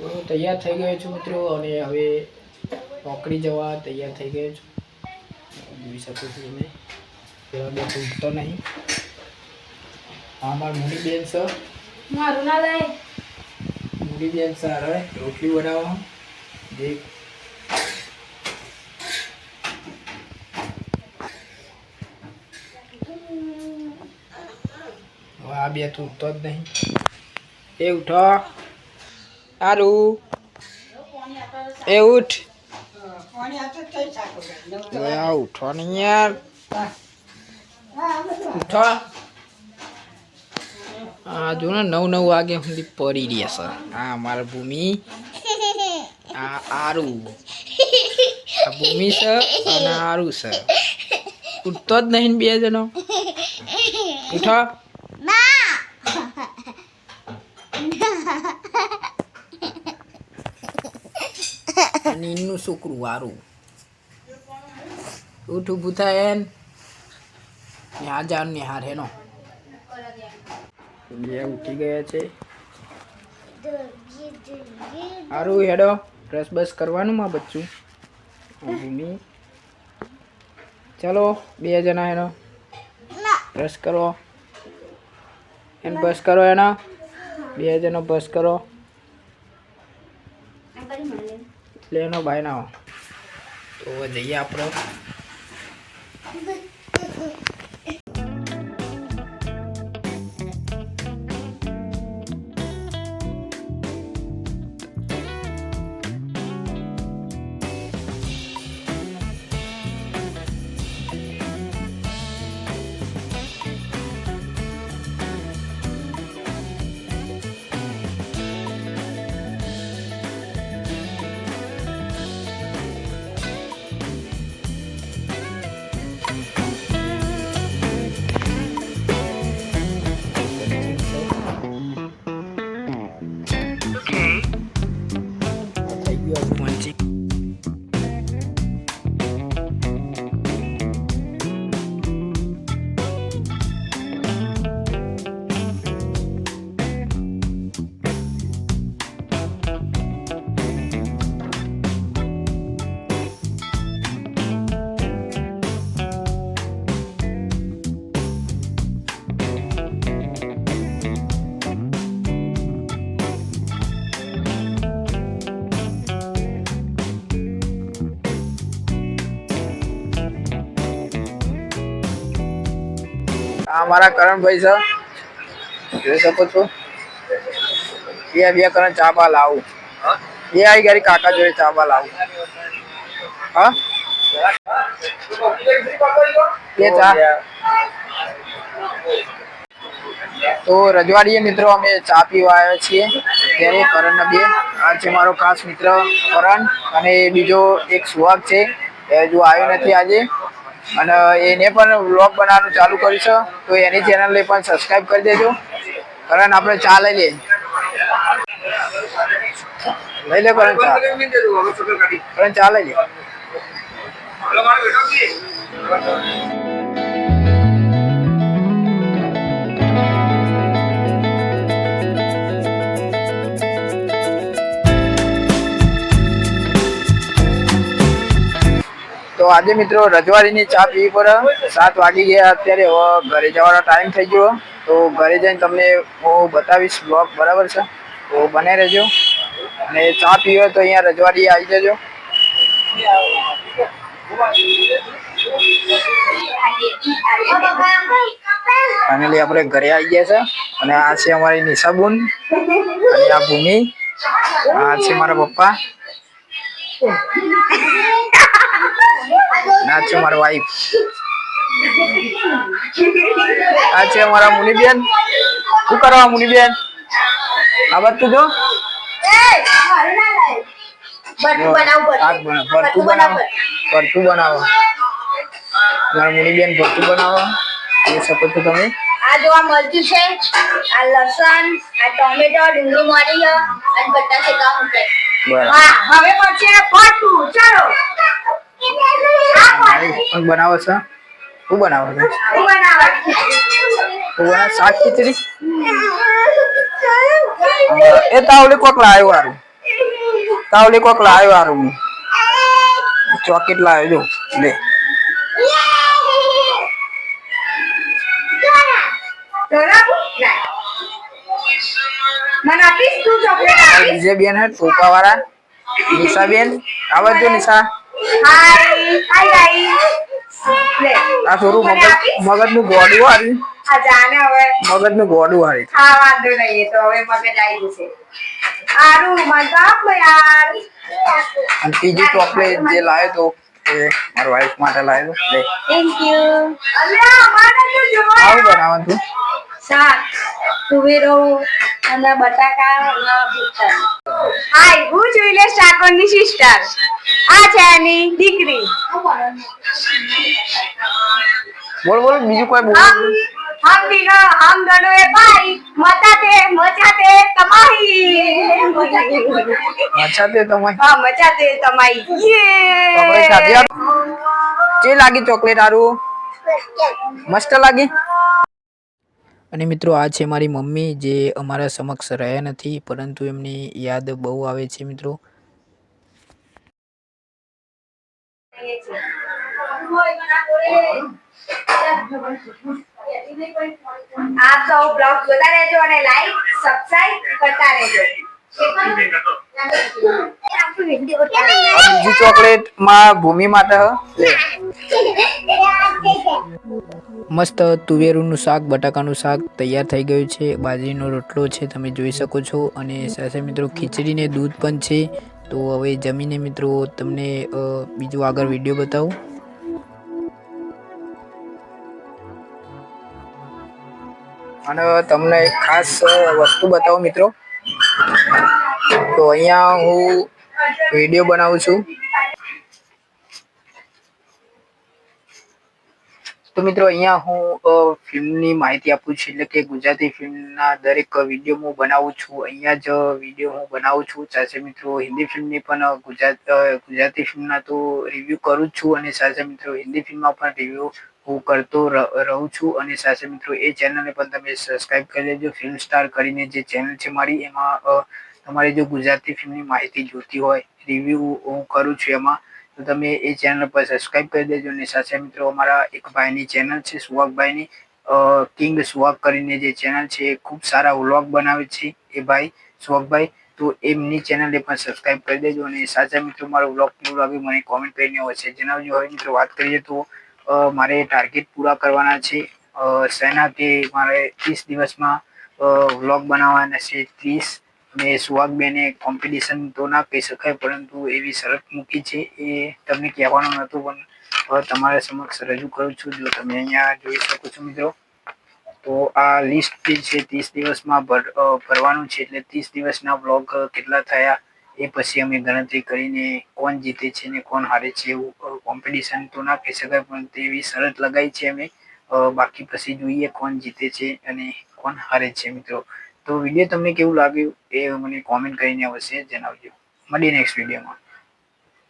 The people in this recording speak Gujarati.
તો તૈયાર થઈ ગયો છું મિત્રો અને હવે નોકરી જવા તૈયાર થઈ ગયો છું. જોઈ શકો છો તમે. પેલા બે ઉઠતો નહીં. આ મારી મોટી બેન છે મારું ના લઈ મોટી બેન છે હવે રોટલી બનાવવા. જે હવે આ બે તો ઉઠતો જ નહીં. એ ઉઠો. સારું એ ઉઠ. ઉઠો નહીં યાર. ઉઠો. હા જો ને નવ નવ વાગે સુધી પડી રહ્યા સર હા મારા ભૂમિ. આ આરું. આ ભૂમિ સર અને આરું સર ઉઠતો જ નહીં બે જણો. ઉઠો અને એનું છોકરું વારું. ઉઠ ઊભું થાય એન. નિહાર જાન નિહાર હેનો. બે ઉઠી ગયા છે. સારું હેડો. બ્રશ બસ કરવાનું માં બચ્ચું. ભૂમિ. ચલો, બે જણા એનો બ્રશ કરો. એને બસ કરો એનો. બે જણો બસ કરો. એટલે બાય ભાઈ ના તો જઈએ આપણે. આ મારા કરણભાઈ છે. જોઈ શકો છો. બે બે કરણ ચાબા લાવું. બે આવી ગયા કાકા જોડે ચાબા લાવું. હા? બે ચા. તો રજવાડીએ મિત્રો અમે ચા પીવા આવ્યા છીએ. ત્યારે કરણના બે આ છે મારો ખાસ મિત્ર કરણ અને બીજો એક સુહાગ છે. એ હજુ આવ્યો નથી આજે. અને એને પણ વ્લોગ બનાવવાનું ચાલુ કરીશું. તો એની ચેનલને પણ સબસ્ક્રાઈબ કરી દેજો. કરણ આપણે ચા લઈ લઈએ. લઈ લે કરણ ચા. કરણ ચા લઈ લે. તો આજે મિત્રો રજવાડીની ચા પીવી પડે. સાત વાગી ગયા અત્યારે. હવે ઘરે જવાનો ટાઈમ થઈ ગયો. તો ઘરે જઈને તમને હું બતાવીશ બ્લોગ બરાબર છે? તો બને રહેજો. અને ચા પીવો તો અહીંયા રજવાડી આવી જજો. ફાઇનલી આપણે ઘરે આવી ગયા છે. અને આ છે અમારી નિશાબુન. અને આ ભૂમિ. આ છે મારા પપ્પા. આ છે મારા વાઈફ આ છે અમારા મુનિબેન. શું કરવા મુનિબેન? આ બધું જો. ભરતું બનાવો. ભરતું બનાવો. મારા મુનિબેન ભરતું બનાવો. એ શકો છો તમે. આ જોવા મરચું છે. આ લસણ આ ટોમેટો ડુંગળી મરી અને હવે પછી ભરતું ચાલો. વાઈફ બનાવે છે? શું બનાવે છે? હું શું બનાવે શાક ખીચડી? એ તાવલી કોક લાવ્યો વારું તાવલી કોક લાવ્યો આ રૂમ ચોકેટ લાવ્યો જો લે. મને આપીશ તું ચોકલેટ આપીશ? બીજે બેન હે ટોપા વાળા નિશા બેન આવત જો નિશા. હાય હાય લે આ થોડું મગજનું ગોડું હારી. આ જાને હવે. મગજનું ગોડું હારી. હા વાંધો નહીં તો હવે મગજ આવી જશે. આરું મને યાર. અને ત્રીજી ચોકલેટ જે લાવ્યો તો એ મારા વાઈફ માટે લાવ્યો. લે. થેન્ક યુ અલ્યા મારે તો જોવા આવું બનાવવાનું. તું શાક કુવેરો અને બટાકા હાય હું જોઈલે શાકોની સિસ્ટર આ છે એની દીકરી. બોલ બોલ બીજું કોઈ બોલ. હમ દીનો હમ ગણો એ ભાઈ મચાતે મચાતે તમાઈ મચાતે તે તમે હા મચાતે તમાઈ ચોકલેટ ખાધી યે જે લાગી ચોકલેટ આરું મસ્ત લાગી? અને મિત્રો આ છે મારી મમ્મી, જે અમારા સમક્ષ રહ્યા નથી, પરંતુ એમની યાદ બહુ આવે છે મિત્રો. આપ સૌ બ્લોગ જોતા રહેજો અને લાઈક સબસ્ક્રાઇબ કરતા રહેજો. બીજી ચોકલેટમાં ભૂમિ માટે મસ્ત તુવેરનું શાક, બટાકાનું શાક તૈયાર થઈ ગયું છે. બાજરીનો રોટલો છે, તમે જોઈ શકો છો. અને સાથે મિત્રો ખીચડીને દૂધ પણ છે. તો હવે જમીને મિત્રો તમને બીજું આગળ વીડિયો બતાવું. અને તમને ખાસ વસ્તુ બતાવો મિત્રો. તો અહીંયા હું વીડિયો બનાવું છું. તો મિત્રો અહીંયા હું ફિલ્મની માહિતી આપું છું. એટલે કે ગુજરાતી ફિલ્મના દરેક વીડિયો હું બનાવું છું. અહીંયા જ વીડિયો હું બનાવું છું. સાથે મિત્રો હિન્દી ફિલ્મની પણ ગુજરાત ગુજરાતી ફિલ્મના તો રિવ્યૂ કરું જ છું. અને સાથે મિત્રો હિન્દી ફિલ્મમાં પણ રિવ્યૂ હું કરતો રહું છું અને સાથે મિત્રો એ ચેનલને પણ તમે સબસ્ક્રાઇબ કરી લેજો. ફિલ્મ સ્ટાર કરીને જે ચેનલ છે મારી, એમાં તમારે જો ગુજરાતી ફિલ્મની માહિતી જોતી હોય રિવ્યૂ હું કરું છું એમાં, તો તમે એ ચેનલ પર સબસ્ક્રાઇબ કરી દેજો અને સાથે મિત્રો અમારા એક ભાઈની ચેનલ છે સુહાગભાઈની કિંગ સુહાગ કરીને જે ચેનલ છે, એ ખૂબ સારા વ્લોગ બનાવે છે એ ભાઈ સુહાગભાઈ તો એમની ચેનલને પણ સબસ્ક્રાઇબ કરી દેજો અને સાચા મિત્રો મારો વ્લોગ કેવું લાગ્યું મને કોમેન્ટ કરીને અવશ્ય જણાવજો. હવે મિત્રો વાત કરીએ તો મારે ટાર્ગેટ પૂરા કરવાના છે. અ, તે મારે ત્રીસ દિવસમાં વ્લોગ બનાવવાના છે. ત્રીસ અને સુહાગબેને કોમ્પિટિશન તો ના કહી શકાય પરંતુ એવી શરત મૂકી છે. એ તમને કહેવાનું નહોતું પણ તમારા સમક્ષ રજૂ કરું છું. જો તમે અહીંયા જોઈ શકો છો મિત્રો તો આ લિસ્ટ જે છે ત્રીસ દિવસમાં ભર- ભરવાનું છે. એટલે ત્રીસ દિવસના વ્લોગ કેટલા થયા એ પછી અમે ગણતરી કરીને કોણ જીતે છે ને કોણ હારે છે એવું કોમ્પિટિશન તો ના કહી શકાય, પણ તેવી શરત લગાવી છે અમે. બાકી પછી જોઈએ કોણ જીતે છે અને કોણ હારે છે મિત્રો. તો વીડિયો તમને કેવું લાગ્યું એ મને કોમેન્ટ કરીને અવશ્ય જણાવજો. મળીએ નેક્સ્ટ વિડીયોમાં